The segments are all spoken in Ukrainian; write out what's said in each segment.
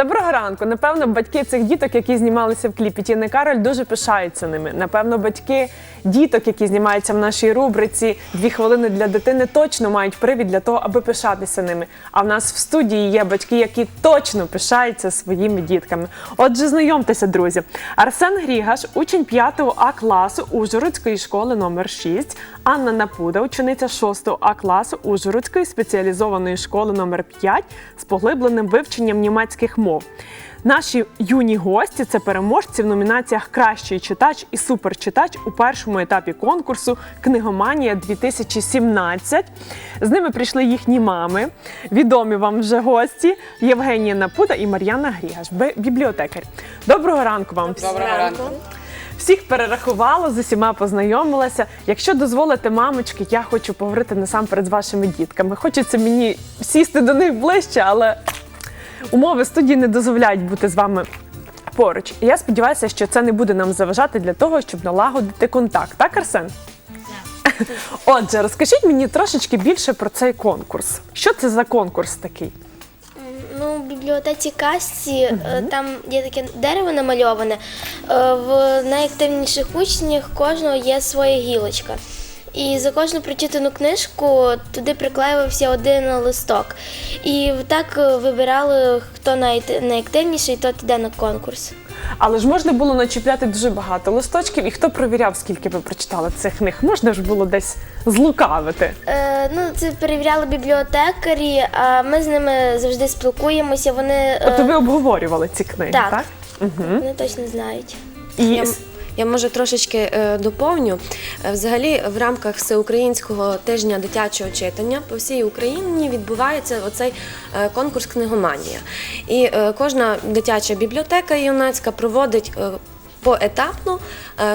Доброго ранку. Напевно, батьки цих діток, які знімалися в кліпі Тіни Кароль, дуже пишаються ними. Напевно, батьки діток, які знімаються в нашій рубриці Дві хвилини для дитини, точно мають привід для того, аби пишатися ними. А в нас в студії є батьки, які точно пишаються своїми дітками. Отже, знайомтеся, друзі. Арсен Грігаш, учень 5 А класу Ужгородської школи номер 6 Анна Напуда, учениця 6 А класу Ужгородської спеціалізованої школи номер 5 з поглибленим вивченням німецьких мов. Наші юні гості це переможці в номінаціях Кращий читач і суперчитач у першому етапі конкурсу Книгоманія 2017. З ними прийшли їхні мами, відомі вам вже гості Євгенія Напуда і Мар'яна Грігаш, бі- бібліотекар. Доброго ранку вам всім. Доброго ранку. Всіх перерахувала, з усіма познайомилася. Якщо дозволите, мамочки, я хочу поговорити насамперед з вашими дітками. Хочеться мені сісти до них ближче, але умови студії не дозволяють бути з вами поруч. І я сподіваюся, що це не буде нам заважати для того, щоб налагодити контакт. Так, Арсен? Отже, розкажіть мені трошечки більше про цей конкурс. Що це за конкурс такий? Ну, в бібліотеці Касті е, там є таке дерево намальоване. Е, В найактивніших учнях кожного є своя гілочка. І за кожну прочитану книжку туди приклеювався один листок. І так е, вибирали, хто найактивніший, тот йде на конкурс. Але ж можна було начіпляти дуже багато листочків, і хто провіряв, скільки ви прочитали цих книг? Можна ж було десь злукавити. Е, ну, це перевіряли бібліотекарі, а ми з ними завжди спілкуємося. Вони, е, Тобто ви обговорювали ці книги, так? так. вони точно знають. І Я, може трошечки е, доповню. Е, Взагалі, в рамках всеукраїнського тижня дитячого читання по всій Україні відбувається оцей е, конкурс книгоманія. І кожна дитяча бібліотека юнацька проводить. Поетапно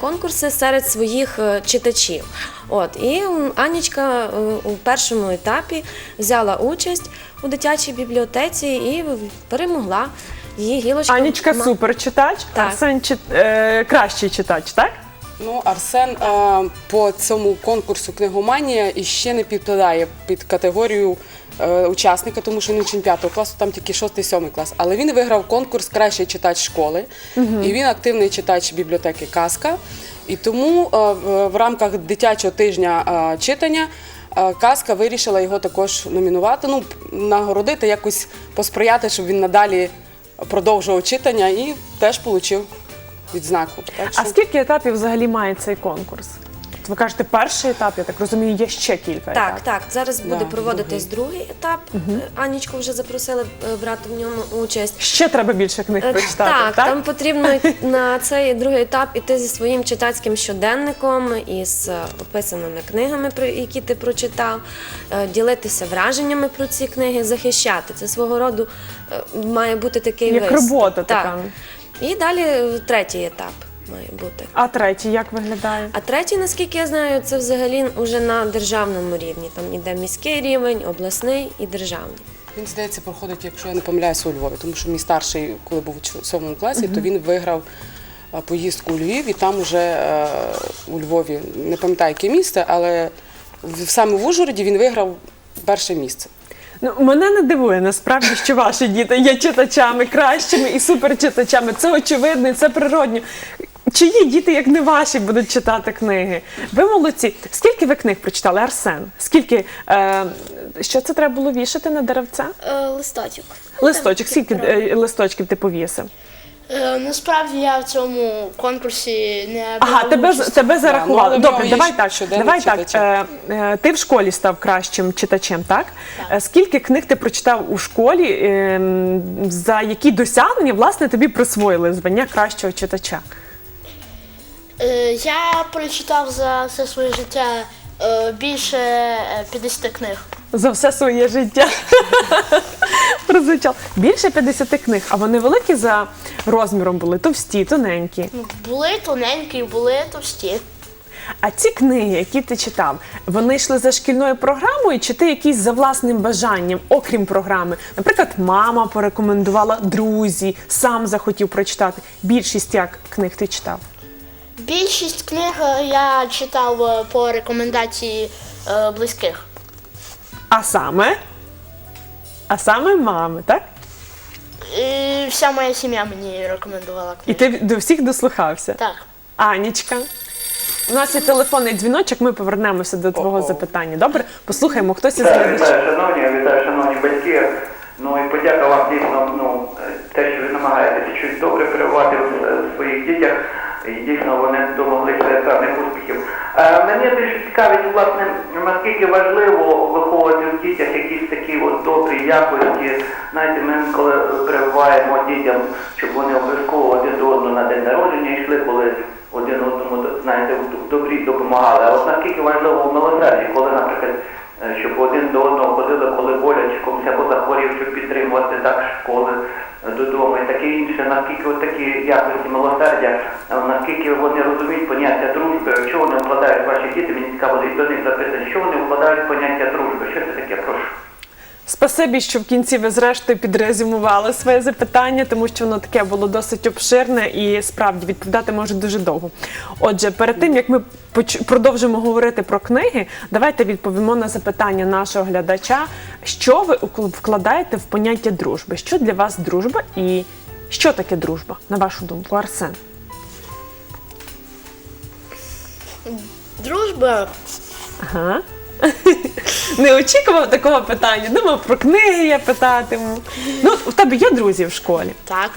конкурси серед своїх читачів. От і Анічка у першому етапі взяла участь у дитячій бібліотеці і перемогла. Її гілочка Анічка ма- суперчитач, Так. Арсен чит... е, кращий читач, так? Ну, Арсен е, по цьому конкурсу книгоманія іще не підпадає під категорію е, учасника, тому що він учень 5 класу, там тільки 6-7 клас. Але він виграв конкурс Кращий читач школи, і він активний читач бібліотеки Казка. І тому е, в, в рамках дитячого тижня е, читання. е, Казка вирішила його також номінувати, ну, нагородити, якось посприяти, щоб він надалі продовжував читання і теж отримав відзнаку. Так А скільки етапів взагалі має цей конкурс? От Ви кажете, перший етап, я так розумію, є ще кілька Так, етапів. так. Зараз буде Да, проводитись другий етап. Е, Анічку вже запросили е, брати в ньому участь. Ще треба більше книг Е, прочитати, Так, так? там потрібно на цей другий етап іти зі своїм читацьким щоденником із е, описаними книгами, про які ти прочитав, е, ділитися враженнями про ці книги, захищати. Це свого роду е, має бути такий Як виступ. робота така. І далі е, третій етап має бути. А третій як виглядає? А третій, наскільки я знаю, це взагалі вже на державному рівні. Там іде міський рівень, обласний і державний. Він, здається, проходить, якщо я не помиляюся, у Львові, тому що мій старший, коли був у сьомому класі, то він виграв е, поїздку у Львів, і там уже е, у Львові, не пам'ятаю, яке місце, але в- саме в Ужгороді він виграв перше місце. Ну, мене не дивує насправді, що ваші діти є читачами кращими і суперчитачами. Це очевидно, і це природньо. Чиї діти, як не ваші, будуть читати книги? Ви молодці. Скільки ви книг прочитали, Арсен? Скільки е, що це треба було вішати на деревце? Е, листочок. Листочок, скільки е, листочків ти повісив? Е, насправді я в цьому конкурсі не Ага, брала тебе, участь. тебе зарахували. ну, Добре, є давай так. Давай так. Е, е, ти в школі став кращим читачем, так? Е, Скільки книг ти прочитав у школі, е, м, за які досягнення власне тобі присвоїли звання кращого читача? Е, я прочитав за все своє життя е, більше е, 50 книг. За все своє життя. Прозвучало. Більше 50 книг, а вони великі за розміром були, товсті, тоненькі. Ну, були тоненькі, були товсті. А ці книги, які ти читав, вони йшли за шкільною програмою, чи ти якісь за власним бажанням, окрім програми? Наприклад, мама порекомендувала друзі, сам захотів прочитати. Більшість як книг ти читав? Більшість книг е, я читав е, по рекомендації е, близьких. А саме? А саме мами, так? І вся моя сім'я мені рекомендувала І ти до всіх дослухався? Так. Анічка. У нас є телефонний дзвіночок, ми повернемося до твого запитання. Добре? Послухаємо, хтось із Так, глядачів. вітаю, шановні, вітаю, шановні батьки. Ну і подяка вам дійсно, ну, те, що ви намагаєтеся щось добре перебувати в в своїх дітях. Дійсно вони домоглися певних успіхів. Е, Мене більше цікавить, власне, наскільки важливо виховувати в дітях якісь такі от добрі якості. Знаєте, ми коли прививаємо дітям, щоб вони обов'язково один до одного на день народження йшли, коли один одному знаєте, в добрі допомагали. А от наскільки важливо в милосерді, коли, наприклад, щоб один до одного ходили, коли боляче, комусь або захворів, щоб підтримувати так школи е, додому і таке інше, наскільки от такі якості милосердя, е, наскільки вони розуміють поняття дружби, що вони вкладають ваші діти, мені цікаво і до них запитання, що вони вкладають поняття дружби, що це таке, прошу. Спасибі, що в кінці ви зрештою підрезюмували своє запитання, тому що воно таке було досить обширне і справді відповідати може дуже довго. Отже, перед тим як ми продовжимо говорити про книги, давайте відповімо на запитання нашого глядача, що ви вкладаєте в поняття дружби? Що для вас дружба і що таке дружба, на вашу думку, Арсен? Дружба Ага. Не очікував такого питання. Думав, про книги я питатиму. Ну, у тебе є друзі в школі. так.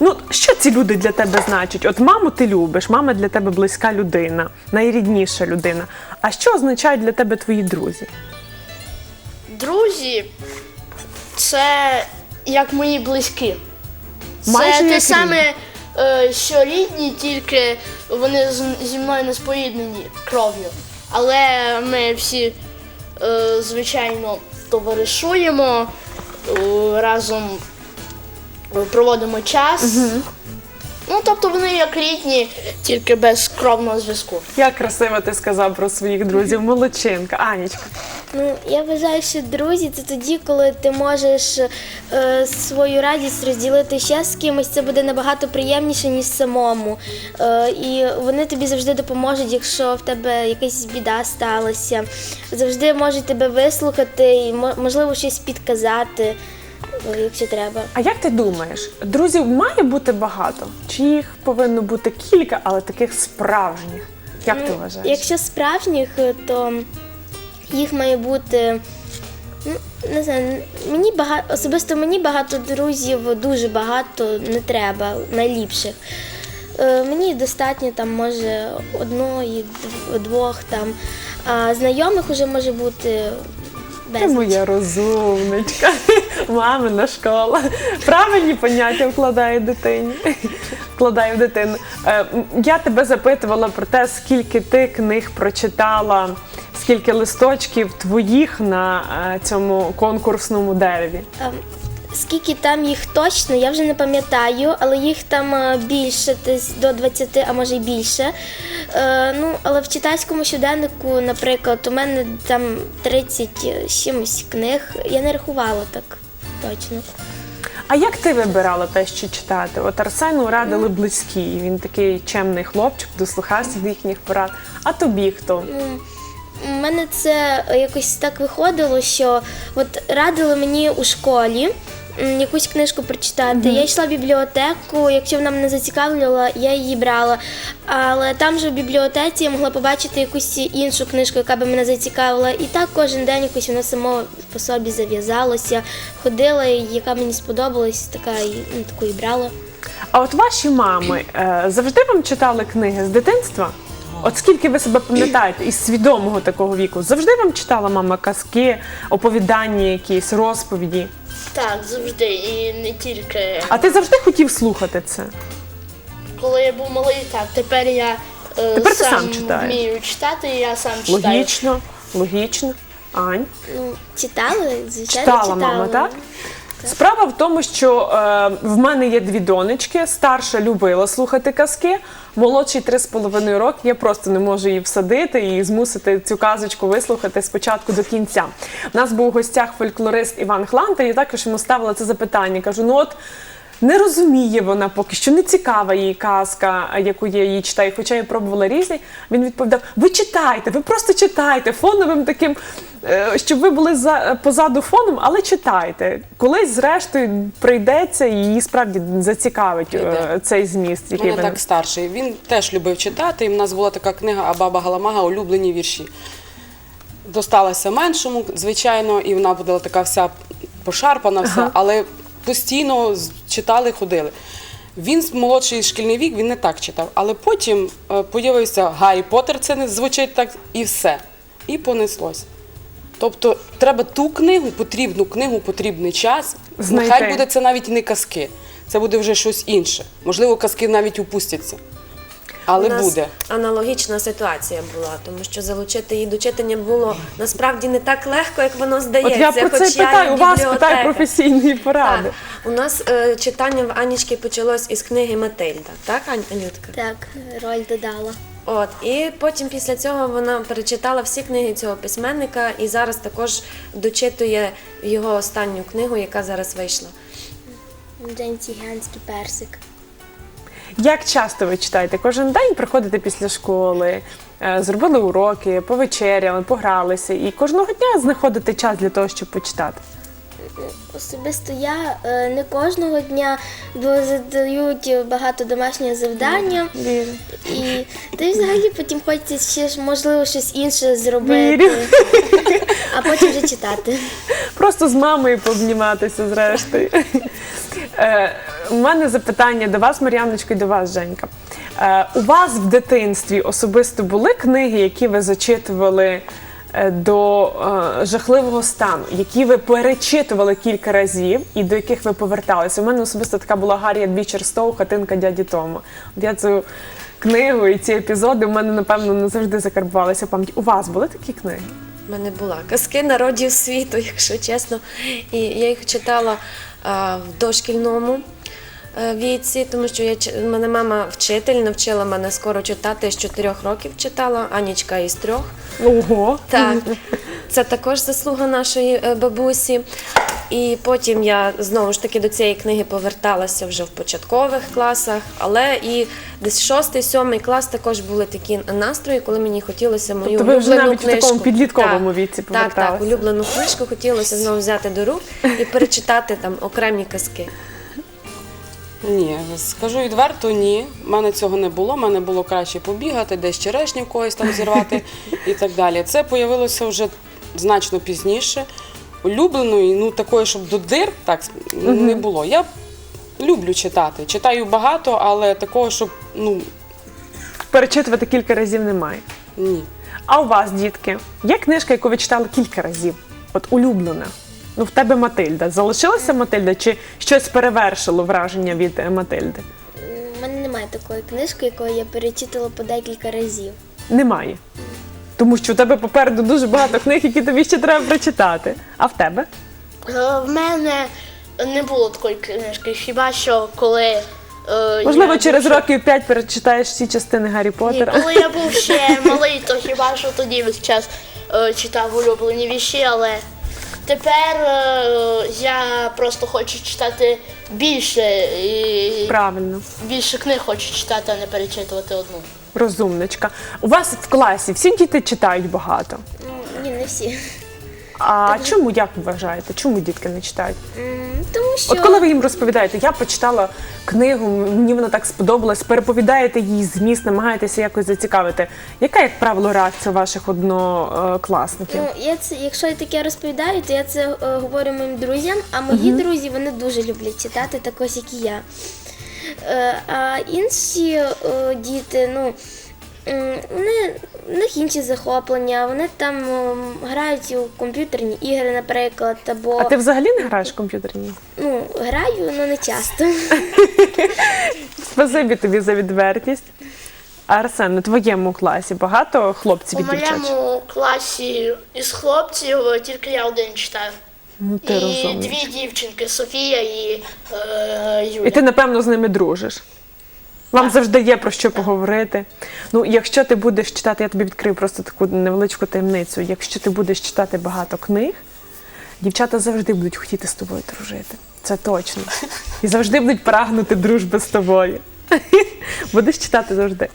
Ну, що ці люди для тебе значать? От маму ти любиш, мама для тебе близька людина, найрідніша людина. А що означають для тебе твої друзі? Друзі, це як мої близькі. Це Майже те саме, е, що рідні, тільки вони з- зі мною не споєднані кров'ю. Але ми всі, е, звичайно, товаришуємо, е, разом е, проводимо час. Ну, тобто вони як рідні, тільки без кровного зв'язку. Як красиво ти сказав про своїх друзів, молодчинка, Анічка. Ну, я вважаю, що друзі це тоді, коли ти можеш е, свою радість розділити ще з кимось, це буде набагато приємніше, ніж самому. Е, і вони тобі завжди допоможуть, якщо в тебе якась біда сталася. Завжди можуть тебе вислухати і мо- можливо щось підказати, е, якщо треба. А як ти думаєш, друзів має бути багато? Чи їх повинно бути кілька, але таких справжніх? Як ти вважаєш? Якщо справжніх, е, то їх має бути. Ну, не знаю, мені багато особисто мені багато друзів, дуже багато не треба, найліпших. Е, мені достатньо там може одної, двох там. А знайомих вже може бути Ти моя розумничка, мамина школа. Правильні поняття вкладає дитині. Вкладає в дитину. Е, Я тебе запитувала про те, скільки ти книг прочитала, скільки листочків твоїх на е, цьому конкурсному дереві. Ем, Скільки там їх точно, я вже не пам'ятаю, але їх там е, більше, десь до 20, а може й більше. Е, ну, але в читацькому щоденнику, наприклад, у мене там 30 з чимось книг. Я не рахувала так точно. А як ти вибирала те, що читати? От Арсену радили близькі. Він такий чемний хлопчик, дослухався до їхніх порад. А тобі хто? У мене це якось так виходило, що от радили мені у школі. Якусь книжку прочитати. Я йшла в бібліотеку, якщо вона мене зацікавлювала, я її брала. Але там же в бібліотеці я могла побачити якусь іншу книжку, яка би мене зацікавила. І так кожен день якось воно само по собі зав'язалося. Ходила, яка мені сподобалась, така і ну, таку і брала. А от ваші мами е, завжди вам читали книги з дитинства? От скільки ви себе пам'ятаєте із свідомого такого віку? Завжди вам читала мама казки, оповідання якісь, розповіді? Так, завжди. І не тільки. А ти завжди хотів слухати це? Коли я був малий, так, тепер я е, Тепер ти сам, сам читаєш. вмію читати, і я сам читаю. Логічно, логічно. Ань, Ну, читали, звичайно, читала читала. мама, так? Справа в тому, що е, в мене є дві донечки. Старша любила слухати казки, молодший три з половиною роки. Я просто не можу її всадити і змусити цю казочку вислухати спочатку до кінця. У нас був у гостях фольклорист Іван Хланта, і також йому ставила це запитання. Кажу: ну от не розуміє вона поки що, не цікава їй казка, яку я її читаю. Хоча я пробувала різні. Він відповідав: ви читайте, ви просто читайте фоновим таким, е, щоб ви були за позаду фоном, але читайте. Колись, зрештою, прийдеться і її справді зацікавить е, Прийде. цей зміст, який мене ви так старший. Він теж любив читати. І в нас була така книга Абаба Галамага улюблені вірші. Досталася меншому, звичайно, і вона була така вся пошарпана, вся, але постійно читали, ходили. Він молодший шкільний вік, він не так читав. Але потім з'явився появився Гаррі Поттер, це не звучить так, і все. І понеслось. Тобто треба ту книгу, потрібну книгу, потрібний час. Знайти. Нехай буде це навіть не казки, це буде вже щось інше. Можливо, казки навіть упустяться. Але У нас буде. аналогічна ситуація була, тому що залучити її до читання було насправді не так легко, як воно здається. От я про це хоч й я у вас питаю професійної поради. Так. У нас е, читання в Анічки почалось із книги Матильда, так, Ань- Анютка? Так, роль додала. От і потім після цього вона перечитала всі книги цього письменника і зараз також дочитує його останню книгу, яка зараз вийшла. День циганський персик. Як часто ви читаєте? Кожен день приходите після школи, е, зробили уроки, повечеряли, погралися, і кожного дня знаходите час для того, щоб почитати. Особисто я е, не кожного дня, бо задають багато домашнього завдання. Вірю. І й взагалі потім хочеться ще ж можливо щось інше зробити, Вірю. а потім вже читати. Просто з мамою пообніматися зрештою. У мене запитання до вас, Мар'яночко, і до вас, Женька. Е, У вас в дитинстві особисто були книги, які ви зачитували е, до е, жахливого стану, які ви перечитували кілька разів і до яких ви поверталися? У мене особисто така була Гарріет Бічер Стоу, хатинка дяді Тома. От я цю книгу і ці епізоди у мене, напевно, назавжди закарбувалися в пам'яті. У вас були такі книги? У мене була казки народів світу, якщо чесно. І я їх читала а, в дошкільному віці, тому що я мене мама вчитель, навчила мене скоро читати з чотирьох років читала, Анічка із трьох. Ого! Так, це також заслуга нашої е, бабусі. І потім я знову ж таки до цієї книги поверталася вже в початкових класах, але і десь шостий, сьомий клас також були такі настрої, коли мені хотілося мою Тобто ви вже улюблену навіть в такому підлітковому Так, віці Так, так, улюблену книжку хотілося знову взяти до рук і перечитати там окремі казки. Ні, скажу відверто, ні. У мене цього не було. У мене було краще побігати, десь черешню когось там зірвати і так далі. Це появилося вже значно пізніше. Улюбленої, ну такої, щоб до дир, так не було. Я люблю читати. Читаю багато, але такого, щоб ну Перечитувати кілька разів немає. ні. А у вас, дітки, є книжка, яку ви читали кілька разів? От улюблена. Ну, в тебе Матильда. Залишилася Матильда, чи щось перевершило враження від е, Матильди? У мене немає такої книжки, яку я перечитала по декілька разів. Немає. Тому що у тебе попереду дуже багато книг, які тобі ще треба прочитати. А в тебе? Е, В мене не було такої книжки, хіба що коли. е, Можливо, я через був ще- років п'ять перечитаєш всі частини Гаррі Ні, Поттера. коли я був ще малий, то хіба що тоді весь час е, читав улюблені вірші, але тепер е, я просто хочу читати більше і Правильно, більше книг хочу читати, а не перечитувати одну. розумничка. У вас в класі всі діти читають багато. Ну, ні, не всі. А чому, як ви вважаєте? Чому дітки не читають? М, Тому що От коли ви їм розповідаєте, я почитала книгу, мені вона так сподобалась, переповідаєте їй зміст, намагаєтеся якось зацікавити. Яка, як правило, реакція ваших однокласників? ну, я це, якщо я таке розповідаю, то я це е, говорю моїм друзям, а мої друзі вони дуже люблять читати, так ось як і я. Е, а інші е, діти, ну. м, Вони, в них інші захоплення, вони там грають у комп'ютерні ігри, наприклад, або А ти взагалі не граєш в комп'ютерні? ну, граю, але не часто. Спасибі тобі за відвертість. А, Арсен, у твоєму класі багато хлопців і дівчат? моєму класі із хлопців тільки я один читаю. Ну, ти І розумний. дві дівчинки Софія і е, Юля. І ти, напевно, з ними дружиш. Вам завжди є про що поговорити. Ну, якщо ти будеш читати, я тобі відкрию просто таку невеличку таємницю. Якщо ти будеш читати багато книг, дівчата завжди будуть хотіти з тобою дружити. Це точно. І завжди будуть прагнути дружби з тобою. Будеш читати завжди.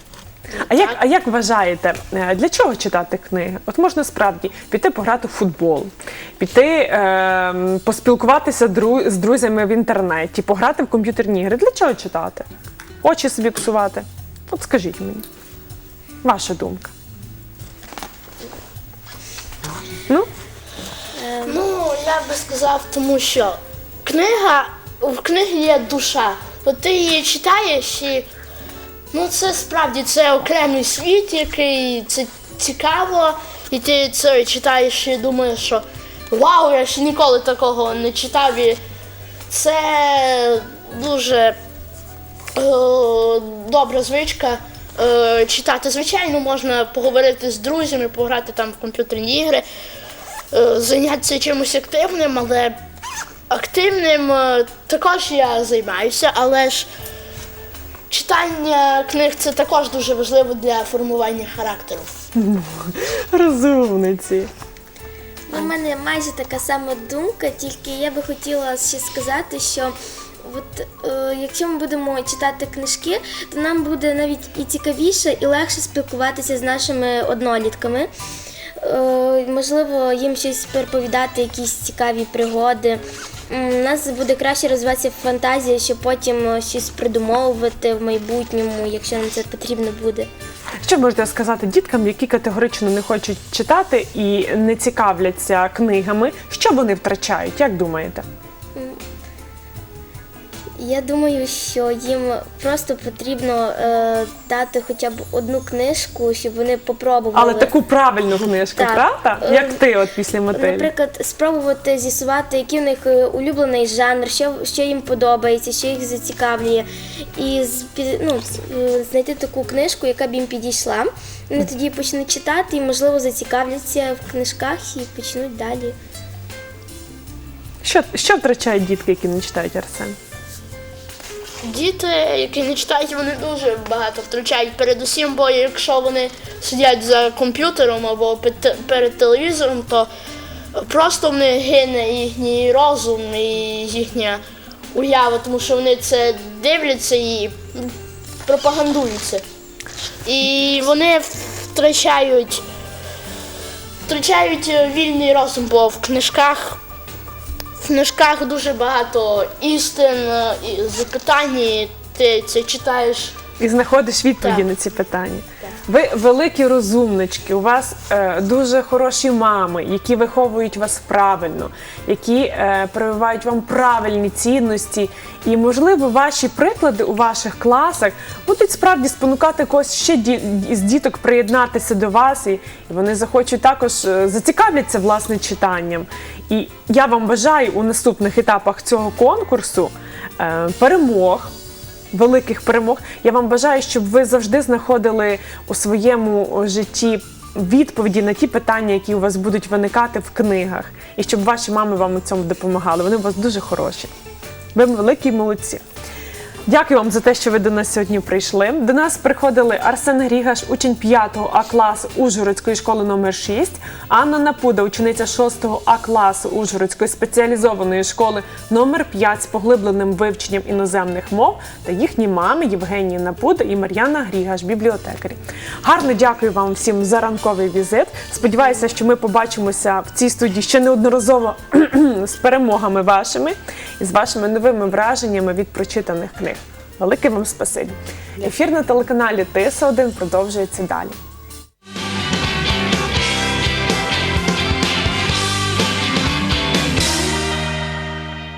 А як, а як вважаєте, е, для чого читати книги? От можна справді піти пограти в футбол, піти е, поспілкуватися дру- з друзями в інтернеті, пограти в комп'ютерні ігри. Для чого читати? Очі собі псувати. От скажіть мені. Ваша думка. Ну, Ну, я би сказав, тому що книга, в книгі є душа. От ти її читаєш і ну це справді це окремий світ, який це цікаво, і ти це читаєш і думаєш, що вау, я ще ніколи такого не читав. І це дуже е, добра звичка. е, Читати, звичайно, можна поговорити з друзями, пограти там в комп'ютерні ігри, е, зайнятися чимось активним, але активним е, також я займаюся, але ж читання книг це також дуже важливо для формування характеру. розумниці. У мене майже така сама думка, тільки я би хотіла ще сказати, що от, е, якщо ми будемо читати книжки, то нам буде навіть і цікавіше, і легше спілкуватися з нашими однолітками. Е, можливо, їм щось переповідати, якісь цікаві пригоди. У нас буде краще розвиватися фантазія, щоб потім е, щось придумовувати в майбутньому, якщо нам це потрібно буде. Що можете сказати діткам, які категорично не хочуть читати і не цікавляться книгами? Що вони втрачають? Як думаєте? Я думаю, що їм просто потрібно е, дати хоча б одну книжку, щоб вони попробували. Але таку правильну книжку, Так. правда? Е, Як ти, от після мотелі? Наприклад, спробувати з'ясувати, який у них е, улюблений жанр, що, що їм подобається, що їх зацікавлює, і ну, з- е, знайти таку книжку, яка б їм підійшла. Вони тоді почнуть читати і, можливо, зацікавляться в книжках і почнуть далі. Що, що втрачають дітки, які не читають Арсен? Діти, які не читають, вони дуже багато втрачають. Передусім, бо якщо вони сидять за комп'ютером або перед телевізором, то просто в них гине їхній розум і їхня уява, тому що вони це дивляться і пропагандуються. І вони втрачають, втрачають вільний розум, бо в книжках книжках дуже багато істин е, і запитань, і ти це читаєш. І знаходиш відповіді Так. на ці питання. Ви великі розумнички, у вас е, дуже хороші мами, які виховують вас правильно, які е, прививають вам правильні цінності. І, можливо, ваші приклади у ваших класах будуть справді спонукати когось ще ді- з діток приєднатися до вас, і, і вони захочуть також е, зацікавляться власне читанням. І я вам бажаю у наступних етапах цього конкурсу е, перемог великих перемог. Я вам бажаю, щоб ви завжди знаходили у своєму житті відповіді на ті питання, які у вас будуть виникати в книгах, і щоб ваші мами вам у цьому допомагали. Вони у вас дуже хороші. Ви великі молодці. Дякую вам за те, що ви до нас сьогодні прийшли. До нас приходили Арсен Грігаш, учень 5 А класу Ужгородської школи номер 6, Анна Напуда, учениця 6 А класу Ужгородської спеціалізованої школи номер 5 з поглибленим вивченням іноземних мов та їхні мами Євгенія Напуда і Мар'яна Грігаш, бібліотекарі. Гарно дякую вам всім за ранковий візит. Сподіваюся, що ми побачимося в цій студії ще неодноразово з перемогами вашими і з вашими новими враженнями від прочитаних книг. Велике вам спасибі. Ефір на телеканалі ТС1 продовжується далі.